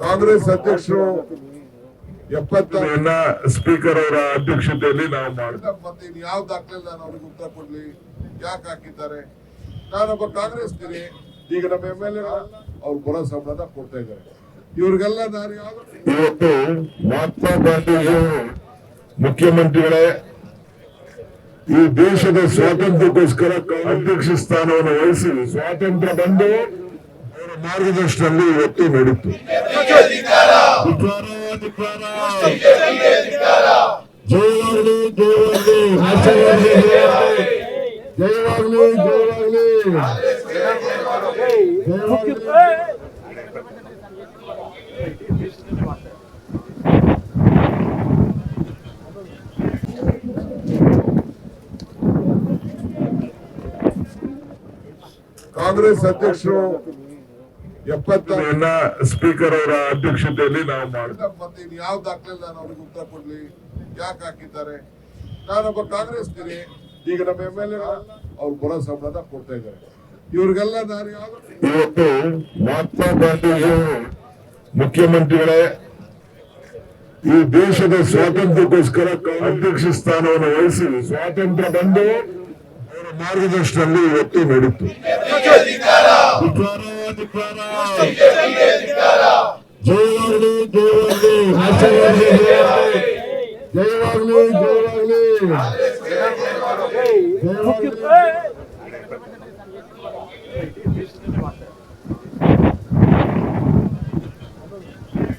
ಕಾಂಗ್ರೆಸ್ ಅಧ್ಯಕ್ಷರು ಎಪ್ಪತ್ತ ಎಲ್ಲ ಸ್ಪೀಕರ್ ಅವರ ಅಧ್ಯಕ್ಷತೆಯಲ್ಲಿ ನಾವು ಮಾಡಿದಾಗ ಮತ್ತೆ ಇನ್ ಯಾವ ದಾಖಲೆ ನಾನು ಅವ್ರಿಗೆ ಉತ್ತರ ಕೊಡ್ಲಿ? ಯಾಕೆ ಹಾಕಿದ್ದಾರೆ? ನಾನೊಬ್ಬ ಕಾಂಗ್ರೆಸ್ ಈಗ ನಮ್ಮ ಎಂ ಎಲ್ ಎ ಅವ್ರು ಬರೋ ಸಂಬಳ ಕೊಡ್ತಾ ಇದ್ದಾರೆ. ಇವ್ರಿಗೆಲ್ಲ ನಾನು ಯಾವ ಇವತ್ತು ಮಹಾತ್ಮ ಗಾಂಧೀಜಿ ಮುಖ್ಯಮಂತ್ರಿಗಳೇ ಈ ದೇಶದ ಸ್ವಾತಂತ್ರ್ಯಕ್ಕೋಸ್ಕರ ಅಧ್ಯಕ್ಷ ಸ್ಥಾನವನ್ನು ವಹಿಸಿ ಸ್ವಾತಂತ್ರ್ಯ ಬಂದು ಅವರ ಮಾರ್ಗದರ್ಶನದಲ್ಲಿ ಇವತ್ತು ನಡೀತು. ಧಿಕ್ಕಾರ, ಧಿಕ್ಕಾರ. ಜಯವಾಗಲಿ ಜಯವಾಗಲಿ ಹರ್ಷವಾಗಲಿ, ಜಯವಾಗಲಿ ಜಯವಾಗಲಿ ಜಯವಾಗಲಿ ಜಯವಾಗಲಿ ಕಾಂಗ್ರೆಸ್ ಅಧ್ಯಕ್ಷರು ಎಪ್ಪತ್ತ ಎಲ್ಲ ಸ್ಪೀಕರ್ ಅವರ ಅಧ್ಯಕ್ಷತೆಯಲ್ಲಿ ನಾವು ಮಾಡಿದ ಮತ್ತೆ ಇನ್ ಯಾವ ದಾಖಲೆ ನಾನು ಅವ್ರಿಗೆ ಉತ್ತರ ಕೊಡ್ಲಿ? ಯಾಕೆ ಹಾಕಿದ್ದಾರೆ? ನಾನೊಬ್ಬ ಕಾಂಗ್ರೆಸ್ ಈಗ ನಮ್ಮ ಎಂ ಎಲ್ ಎ ಅವ್ರು ಬರೋ ಸಂಬಳ ಕೊಡ್ತಾ ಇದ್ದಾರೆ. ಇವ್ರಿಗೆಲ್ಲ ದಾರಿ ಇವತ್ತು ಮಹಾತ್ಮ ಗಾಂಧೀಜಿ ಮುಖ್ಯಮಂತ್ರಿಗಳೇ ಈ ದೇಶದ ಸ್ವಾತಂತ್ರ್ಯಕ್ಕೋಸ್ಕರ ಅಧ್ಯಕ್ಷ ಸ್ಥಾನವನ್ನು ವಹಿಸಿ ಸ್ವಾತಂತ್ರ್ಯ ಬಂದು ಅವರ ಮಾರ್ಗದರ್ಶನದಲ್ಲಿ ಇವತ್ತು ನಡೀತು. ಧಿಕ್ಕಾರ, ಧಿಕ್ಕಾರ. ಜಯವಾಗಲಿ ಜಯವಾಗಲಿ ಹರ್ಷವಾಗಲಿ, ಜಯವಾಗಲಿ ಜಯವಾಗಲಿ ಜಯವಾಗಲಿ ಜಯವಾಗಲಿ